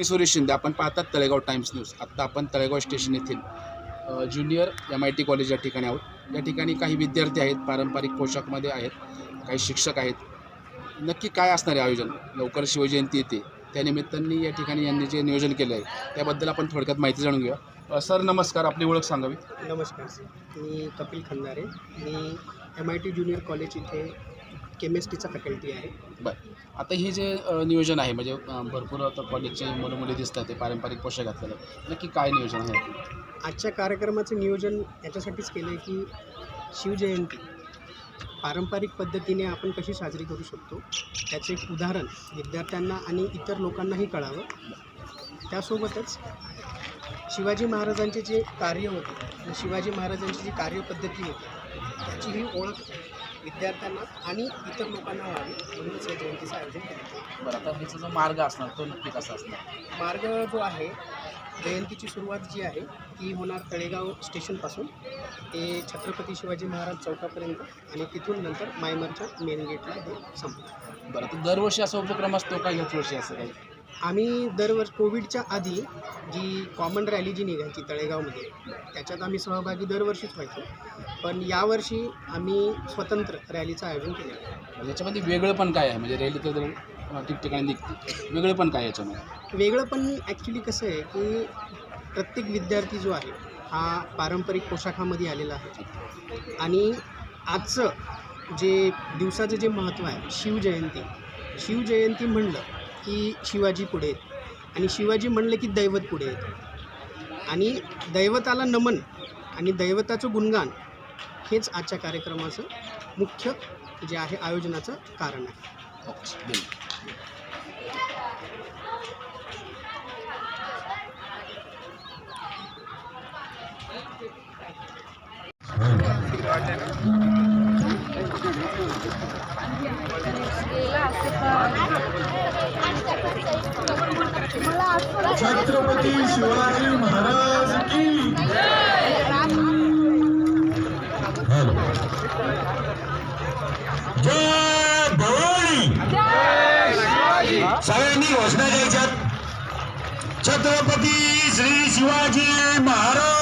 मी सुरेश शिंदे. आपण पाहतात Talegaon times news. आत्ता आपण तळेगाव स्टेशन येथील junior M I T college या ठिकाणी आहोत. या ठिकाणी काही विद्यार्थी आहेत पारंपरिक पोशाखमध्ये आहेत काही शिक्षक आहेत. नक्की काय असणार आहे आयोजन? लवकर शिवजयंती येते. त्यानिमित्ताने या ठिकाणी यांनी जे नियोजन केलं आहे त्याबद्दल आपण थोडक्यात माहिती जाणून घेऊया. सर नमस्कार. आपली ओळख सांगावी. नमस्कार मी कपिल खंदारे. मी M I T junior college इथे केमिस्ट्रीचा फॅकल्टी आहे. बरं. आता हे जे अ, नियोजन आहे म्हणजे अ, भरपूर आता कॉलेजचे मुलं मुली दिसतात ते पारंपरिक पोशाख घातलेलं नक्की काय नियोजन आहे? आजच्या कार्यक्रमाचं नियोजन याच्यासाठीच केलं आहे की शिवजयंती. पारंपरिक पद्धतीने आपण कशी साजरी करू शकतो? त्याचे एक उदाहरण विद्यार्थ्यांना आणि इतर लोकांनाही कळावं. त्यासोबतच शिवाजी महाराजांचे जे कार्य होते आणि शिवाजी महाराजांची जी कार्यपद्धती होती त्याची ही ओळख विद्यार्थ्यांना आणि इतर लोकांना व्हावी म्हणूनच या जयंतीचं आयोजन केलं बरं आता ह्याचा जो मार्ग असणार तो नक्की कसा असणार. मार्ग जो आहे जयंतीची सुरुवात जी आहे ती होणार तळेगाव स्टेशनपासून. ते छत्रपती शिवाजी महाराज चौकापर्यंत आणि तिथून नंतर मायमरच्या मेन गेटला हे संपलं बरं आता दरवर्षी असा उपक्रम असतो का ह्याच वर्षी असं काही? आम्ही दरवर्षी कोविडच्या आधी जी कॉमन रॅली जी निघायची तळेगावमध्ये त्याच्यात आम्ही सहभागी दरवर्षीच व्हायचो. पण यावर्षी आम्ही स्वतंत्र रॅलीचं आयोजन आहे याच्यामध्ये वेगळं पण काय आहे? म्हणजे रॅली तर ठिकठिकाणी निघते. वेगळं पण काय याच्यामध्ये? वेगळं पण ॲक्च्युली कसं आहे की प्रत्येक विद्यार्थी जो आहे हा पारंपरिक पोशाखामध्ये आलेला आहे. आणि आजचं जे दिवसाचं जे महत्त्व आहे शिवजयंती शिवजयंती म्हणलं की शिवाजी पुढे आहेत. आणि शिवाजी म्हणलं की दैवत पुढे आहेत. आणि दैवताला नमन आणि दैवताचं गुणगान हेच आजच्या कार्यक्रमाचं मुख्य जे आहे आयोजनाचं कारण आहे. ओके, छत्रपती शिवाजी महाराज की जय. भवानी. सगळ्यांनी घोषणा द्यायच्यात. छत्रपती श्री शिवाजी महाराज